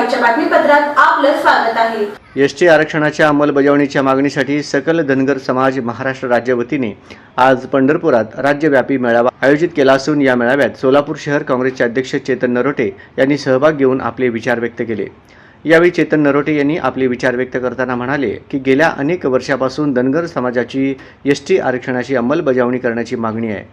सत्रात आपलं स्वागत आहे. एसटी आरक्षणाच्या अंमलबजावणीच्या मागणीसाठी सकल धनगर समाज महाराष्ट्र राज्य वतीने आज पंढरपुरात राज्यव्यापी मेळावा आयोजित केला असून या मेळाव्यात सोलापूर शहर काँग्रेसचे अध्यक्ष चेतन नरोटे यांनी सहभाग घेऊन आपले विचार व्यक्त केले. यावेळी चेतन नरोटे यांनी आपले विचार व्यक्त करताना म्हणाले की गेल्या अनेक वर्षापासून धनगर समाजाची एस टी आरक्षणाची अंमलबजावणी करण्याची मागणी आहे.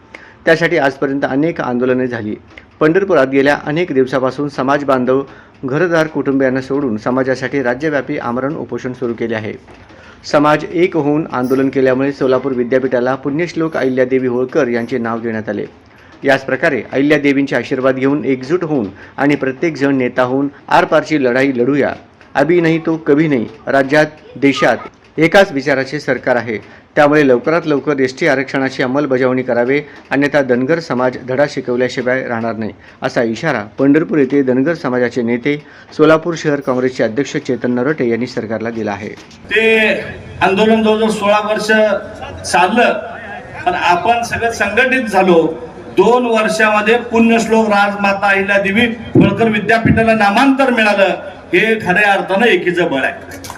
त्यासाठी आजपर्यंत अनेक आंदोलने झाली. पंढरपुरात गेल्या अनेक दिवसापासून समाज बांधव घरदार कुटुंबियांना सोडून समाजासाठी राज्यव्यापी आमरण उपोषण सुरू केले आहे. समाज एक होऊन आंदोलन केल्यामुळे सोलापूर विद्यापीठाला पुण्यश्लोक अहिल्यादेवी होळकर यांचे नाव देण्यात आले. याच प्रकारे अहिल्यादेवींचे आशीर्वाद घेऊन एकजूट होऊन आणि प्रत्येकजण नेता होऊन आरपारची लढाई लढूया. अभी नाही तो कभी नाही. राज्यात देशात एकाच विचाराचे सरकार आहे. त्यामुळे लवकरात लवकर एस टी आरक्षणाची अंमलबजावणी करावे अन्यथा धनगर समाज धडा शिकवल्याशिवाय राहणार नाही असा इशारा पंढरपूर येथे धनगर समाजाचे नेते सोलापूर शहर काँग्रेसचे अध्यक्ष चेतन नरोटे यांनी सरकारला दिला आहे. ते आंदोलन जवळजवळ सोळा वर्ष चाललं पण आपण सगळं संघटित झालो. दोन वर्षामध्ये पुण्यश्लोक राजमाता अहिल्या देवी होळकर विद्यापीठाला नामांतर मिळालं. हे खऱ्या अर्थानं एकीचं बळ आहे.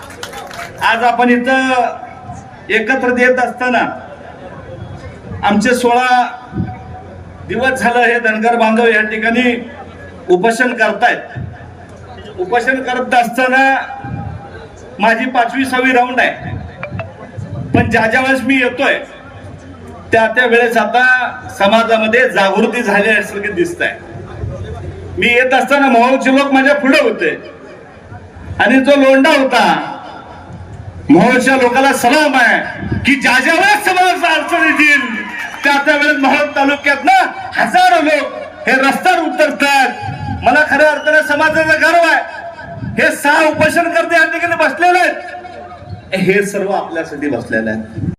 आज आपण इथं एकत्र येत असताना आमचे सोळा दिवस झालं हे धनगर बांधव या ठिकाणी उपोषण करतायत. उपोषण करत असताना माझी पाचवी सहावी राऊंड आहे. पण ज्या ज्या वेळेस मी येतोय त्या त्या वेळेस आता समाजामध्ये जागृती झाली असल्यासारखे दिसत आहे मी येत असताना मोहोळचे लोक माझ्या पुढे होते. आणि जो लोंढा होता मोहोळच्या लोकांना सलाम आहे की ज्या ज्या वेळेस समाजाचा अडचण येतील त्या त्या वेळेस मोहोळ तालुक्यात ना हजारो लोक हे रस्त्यावर उतरतात. मला खऱ्या अर्थाने समाजाचा गर्व आहे. हे सहा उपोषण करते या ठिकाणी बसलेले आहेत. हे सर्व आपल्यासाठी बसलेले आहेत.